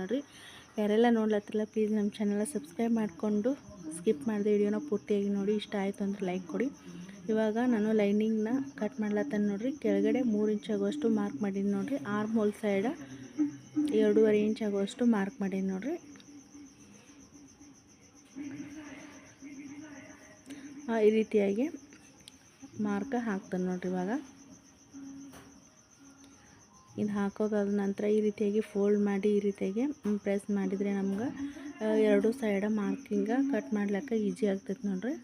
ನೋಡಿರಿ. ಯಾರೆಲ್ಲ ನೋಡ್ಲತ್ತಿಲ್ಲ ಪ್ಲೀಸ್ ನಮ್ಮ ಚಾನಲ್ನ ಸಬ್ಸ್ಕ್ರೈಬ್ ಮಾಡಿಕೊಂಡು ಸ್ಕಿಪ್ ಮಾಡಿದೆ ವಿಡಿಯೋನ ಪೂರ್ತಿಯಾಗಿ ನೋಡಿ. ಇಷ್ಟ ಆಯಿತು ಅಂದರೆ ಲೈಕ್ ಕೊಡಿ. ಇವಾಗ ನಾನು ಲೈನಿಂಗ್ನ ಕಟ್ ಮಾಡ್ಲತ್ತಾನೆ ನೋಡಿರಿ. ಕೆಳಗಡೆ ಮೂರು ಇಂಚ್ ಆಗುವಷ್ಟು ಮಾರ್ಕ್ ಮಾಡೀನಿ ನೋಡಿರಿ. ಆರ್ಮ್ ಹೋಲ್ ಸೈಡ ಎರಡೂವರೆ ಇಂಚ್ ಆಗುವಷ್ಟು ಮಾರ್ಕ್ ಮಾಡೀನಿ ನೋಡಿರಿ. ಈ ರೀತಿಯಾಗಿ ಮಾರ್ಕ ಹಾಕ್ತಾನೆ ನೋಡಿರಿ ಇವಾಗ. ಇದು ಹಾಕೋದಾದ ನಂತರ ಈ ರೀತಿಯಾಗಿ ಫೋಲ್ಡ್ ಮಾಡಿ ಈ ರೀತಿಯಾಗಿ ಪ್ರೆಸ್ ಮಾಡಿದರೆ ನಮ್ಗೆ ಎರಡು ಸೈಡ ಮಾರ್ಕಿಂಗ ಕಟ್ ಮಾಡ್ಲಿಕ್ಕೆ ಈಜಿ ಆಗ್ತೈತೆ ನೋಡ್ರಿ.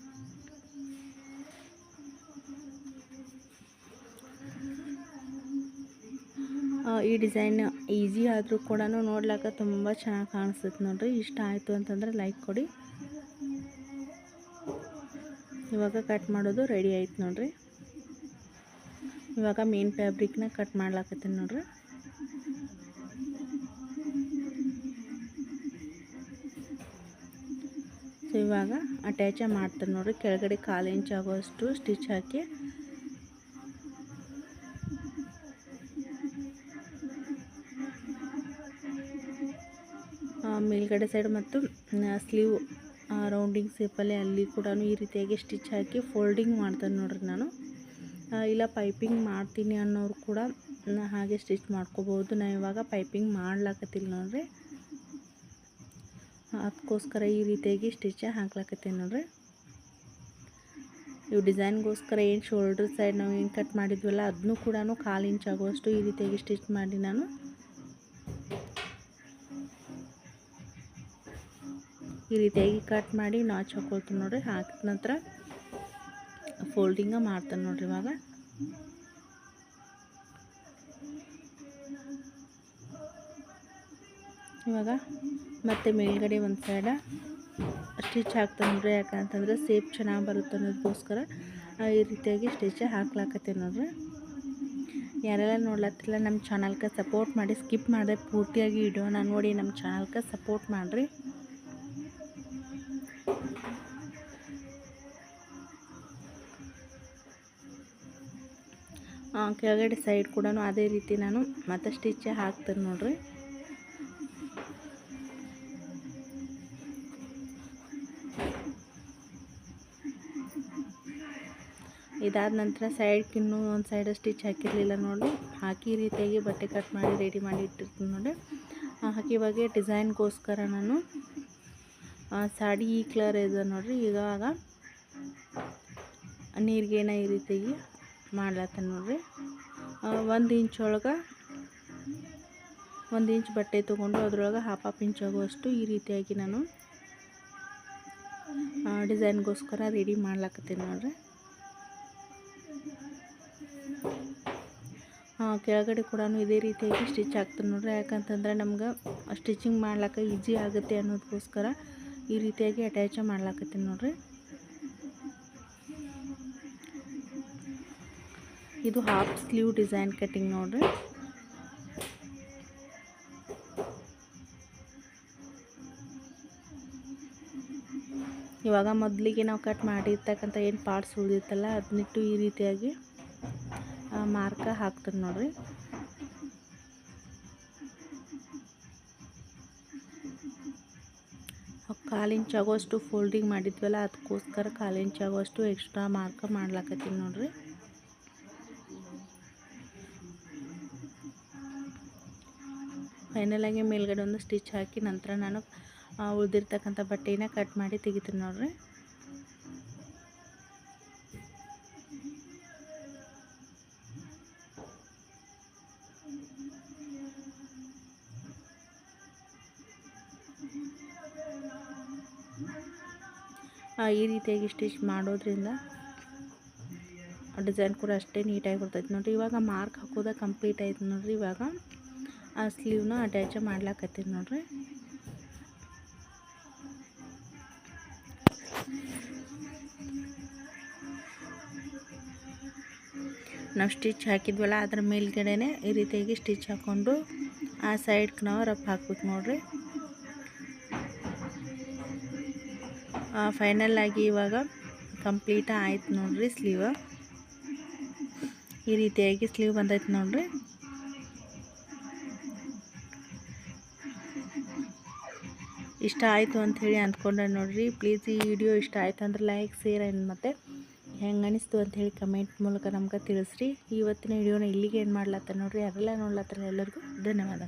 ಈ ಡಿಸೈನ್ ಈಸಿ ಆದರೂ ಕೂಡ ನೋಡ್ಲಿಕ್ಕೆ ತುಂಬ ಚೆನ್ನಾಗಿ ಕಾಣಿಸ್ತೈತೆ ನೋಡ್ರಿ. ಇಷ್ಟ ಆಯಿತು ಅಂತಂದ್ರೆ ಲೈಕ್ ಕೊಡಿ. ಇವಾಗ ಕಟ್ ಮಾಡೋದು ರೆಡಿ ಆಯ್ತು ನೋಡ್ರಿ. ಇವಾಗ ಮೇನ್ ಫ್ಯಾಬ್ರಿಕ್ನ ಕಟ್ ಮಾಡ್ಲಾಕತ್ತೀನಿ ನೋಡ್ರಿ. ಸೊ ಇವಾಗ ಅಟ್ಯಾಚ ಮಾಡ್ತಾರೆ ನೋಡ್ರಿ. ಕೆಳಗಡೆ ಕಾಲು ಇಂಚ್ ಆಗೋಷ್ಟು ಸ್ಟಿಚ್ ಹಾಕಿ. ಮೇಲ್ಗಡೆ ಸೈಡ್ ಮತ್ತು ಸ್ಲೀವ್ ರೌಂಡಿಂಗ್ ಸೇಪಲ್ಲಿ ಅಲ್ಲಿ ಕೂಡ ಈ ರೀತಿಯಾಗಿ ಸ್ಟಿಚ್ ಹಾಕಿ ಫೋಲ್ಡಿಂಗ್ ಮಾಡ್ತಾನೆ ನೋಡ್ರಿ ನಾನು. ಇಲ್ಲ ಪೈಪಿಂಗ್ ಮಾಡ್ತೀನಿ ಅನ್ನೋರು ಕೂಡ ಹಾಗೆ ಸ್ಟಿಚ್ ಮಾಡ್ಕೋಬೋದು. ನಾನು ಇವಾಗ ಪೈಪಿಂಗ್ ಮಾಡ್ಲಾಕತ್ತಿಲ್ಲ ನೋಡ್ರಿ. ಅದಕ್ಕೋಸ್ಕರ ಈ ರೀತಿಯಾಗಿ ಸ್ಟಿಚ್ ಹಾಕ್ಲಾಕತ್ತೀನಿ ನೋಡ್ರಿ. ಇವು ಡಿಸೈನ್ಗೋಸ್ಕರ ಏನು ಶೋಲ್ಡ್ರ್ ಸೈಡ್ ನಾವು ಏನು ಕಟ್ ಮಾಡಿದ್ವಲ್ಲ ಅದನ್ನು ಕೂಡ ಕಾಲು ಇಂಚ್ ಆಗುವಷ್ಟು ಈ ರೀತಿಯಾಗಿ ಸ್ಟಿಚ್ ಮಾಡಿ ನಾನು. ಈ ರೀತಿಯಾಗಿ ಕಟ್ ಮಾಡಿ ನಾಚ್ ಹಾಕೊಳ್ತೀನಿ ನೋಡ್ರಿ. ಹಾಕಿದ ನಂತರ ಫೋಲ್ಡಿಂಗ ಮಾಡ್ತಾನೆ ನೋಡ್ರಿ ಇವಾಗ. ಇವಾಗ ಮತ್ತೆ ಮೇಲ್ಗಡೆ ಒಂದು ಸೈಡ ಸ್ಟಿಚ್ ಹಾಕ್ತಾನೆ ನೋಡ್ರಿ, ಯಾಕಂತಂದ್ರೆ ಸೇಪ್ ಚೆನ್ನಾಗಿ ಬರುತ್ತೆ ಅನ್ನೋದಕ್ಕೋಸ್ಕರ ಈ ರೀತಿಯಾಗಿ ಸ್ಟಿಚ್ ಹಾಕ್ಲಾಕತ್ತೆ ನೋಡ್ರಿ. ಯಾರೆಲ್ಲ ನೋಡ್ಲತ್ತಿಲ್ಲ ನಮ್ಮ ಚಾನಲ್ಗೆ ಸಪೋರ್ಟ್ ಮಾಡಿ ಸ್ಕಿಪ್ ಮಾಡಿದೆ ಪೂರ್ತಿಯಾಗಿ ವಿಡಿಯೋನ ನೋಡಿ ನಮ್ಮ ಚಾನಲ್ಗೆ ಸಪೋರ್ಟ್ ಮಾಡಿರಿ. ಕೆಳಗಡೆ ಸೈಡ್ ಕೂಡ ಅದೇ ರೀತಿ ನಾನು ಮತ್ತೆ ಸ್ಟಿಚ್ ಹಾಕ್ತೀನಿ ನೋಡ್ರಿ. ಇದಾದ ನಂತರ ಸೈಡ್ಗೆ ಇನ್ನೂ ಒಂದು ಸೈಡ್ ಸ್ಟಿಚ್ ಹಾಕಿರಲಿಲ್ಲ ನೋಡಿ ಹಾಕಿ ರೀತಿಯಾಗಿ ಬಟ್ಟೆ ಕಟ್ ಮಾಡಿ ರೆಡಿ ಮಾಡಿ ಇಟ್ಟಿರ್ತೀನಿ ನೋಡಿ ಹಾಕಿ ಇವಾಗ ಡಿಸೈನ್ಗೋಸ್ಕರ ನಾನು ಸಾಡಿ ಈ ಕಲರ್ ಇದೆ ನೋಡಿರಿ. ಇವಾಗ ನೀರಿಗೇನ ಈ ರೀತಿಯಾಗಿ ಮಾಡ್ಲತ್ತ ನೋಡ್ರಿ. ಒಂದು ಇಂಚ್ ಒಳಗೆ, ಒಂದು ಇಂಚ್ ಬಟ್ಟೆ ತೊಗೊಂಡು ಅದರೊಳಗೆ ಹಾಫ್ ಹಾಫ್ ಇಂಚ್ ಆಗುವಷ್ಟು ಈ ರೀತಿಯಾಗಿ ನಾನು ಡಿಸೈನ್ಗೋಸ್ಕರ ರೆಡಿ ಮಾಡ್ಲಾಕತ್ತೀನಿ ನೋಡ್ರಿ. ಕೆಳಗಡೆ ಕೂಡ ಇದೇ ರೀತಿಯಾಗಿ ಸ್ಟಿಚ್ ಆಗ್ತದೆ ನೋಡ್ರಿ. ಯಾಕಂತಂದ್ರೆ ನಮ್ಗೆ ಸ್ಟಿಚಿಂಗ್ ಮಾಡ್ಲಿಕ್ಕೆ ಈಜಿ ಆಗುತ್ತೆ ಅನ್ನೋದಕ್ಕೋಸ್ಕರ ಈ ರೀತಿಯಾಗಿ ಅಟ್ಯಾಚ ಮಾಡ್ಲಾಕತ್ತೀನಿ ನೋಡ್ರಿ. ಇದು ಹಾಫ್ ಸ್ಲೀವ್ ಡಿಸೈನ್ ಕಟ್ಟಿಂಗ್ ನೋಡ್ರಿ. ಇವಾಗ ಮೊದಲಿಗೆ ನಾವು ಕಟ್ ಮಾಡಿರ್ತಕ್ಕಂಥ ಏನು ಪಾರ್ಟ್ಸ್ ಉಳಿದಿತ್ತಲ್ಲ ಅದನ್ನಿಟ್ಟು ಈ ರೀತಿಯಾಗಿ ಮಾರ್ಕ ಹಾಕ್ತಾರೆ ನೋಡ್ರಿ. ಕಾಲು ಇಂಚ್ ಆಗೋಷ್ಟು ಫೋಲ್ಡಿಂಗ್ ಮಾಡಿದ್ವಲ್ಲ ಅದಕ್ಕೋಸ್ಕರ ಕಾಲು ಇಂಚ್ ಆಗೋಷ್ಟು ಎಕ್ಸ್ಟ್ರಾ ಮಾರ್ಕ ಮಾಡ್ಲಾಕತ್ತೀನಿ ನೋಡ್ರಿ. ಫೈನಲಾಗಿ ಮೇಲ್ಗಡೆ ಒಂದು ಸ್ಟಿಚ್ ಹಾಕಿ ನಂತರ ನಾನು ಉಳಿದಿರ್ತಕ್ಕಂಥ ಬಟ್ಟೆನ ಕಟ್ ಮಾಡಿ ತೆಗಿತೀನಿ ನೋಡ್ರಿ. ಈ ರೀತಿಯಾಗಿ ಸ್ಟಿಚ್ ಮಾಡೋದ್ರಿಂದ ಡಿಸೈನ್ ಕೂಡ ಅಷ್ಟೇ ನೀಟಾಗಿ ಬರ್ತೈತೆ ನೋಡಿರಿ. ಇವಾಗ ಮಾರ್ಕ್ ಹಾಕೋದ ಕಂಪ್ಲೀಟ್ ಆಯ್ತು ನೋಡಿರಿ ಇವಾಗ. ಆ ಸ್ಲೀವ್ನ ಅಟ್ಯಾಚ ಮಾಡ್ಲಾಕತ್ತೀನಿ ನೋಡ್ರಿ. ನಾವು ಸ್ಟಿಚ್ ಹಾಕಿದ್ವಲ್ಲ ಅದ್ರ ಮೇಲ್ಗಡೆನೆ ಈ ರೀತಿಯಾಗಿ ಸ್ಟಿಚ್ ಹಾಕ್ಕೊಂಡು ಆ ಸೈಡ್ಗೆ ನಾವು ರಫ್ ಹಾಕ್ಬೇಕು ನೋಡ್ರಿ. ಫೈನಲ್ ಆಗಿ ಇವಾಗ ಕಂಪ್ಲೀಟ ಆಯ್ತು ನೋಡ್ರಿ ಸ್ಲೀವ್ ಈ ರೀತಿಯಾಗಿ ಸ್ಲೀವ್ ಬಂದೈತೆ ನೋಡ್ರಿ. ಇಷ್ಟ ಆಯಿತು ಅಂಥೇಳಿ ಅಂದ್ಕೊಂಡೆ ನೋಡಿರಿ. ಪ್ಲೀಸ್ ಈ ವಿಡಿಯೋ ಇಷ್ಟ ಆಯ್ತು ಅಂದ್ರೆ ಲೈಕ್, ಶೇರ್ ಆ್ಯಂಡ್ ಮತ್ತು ಹೆಂಗೆ ಅನಿಸ್ತು ಅಂಥೇಳಿ ಕಮೆಂಟ್ ಮೂಲಕ ನಮ್ಗೆ ತಿಳಿಸ್ರಿ. ಇವತ್ತಿನ ವಿಡಿಯೋನ ಇಲ್ಲಿಗೆ ಏನು ಮಾಡ್ಲತ್ತ ನೋಡಿರಿ? ಯಾರೆಲ್ಲ ನೋಡ್ಲತ್ತಾರ ಎಲ್ಲರಿಗೂ ಧನ್ಯವಾದ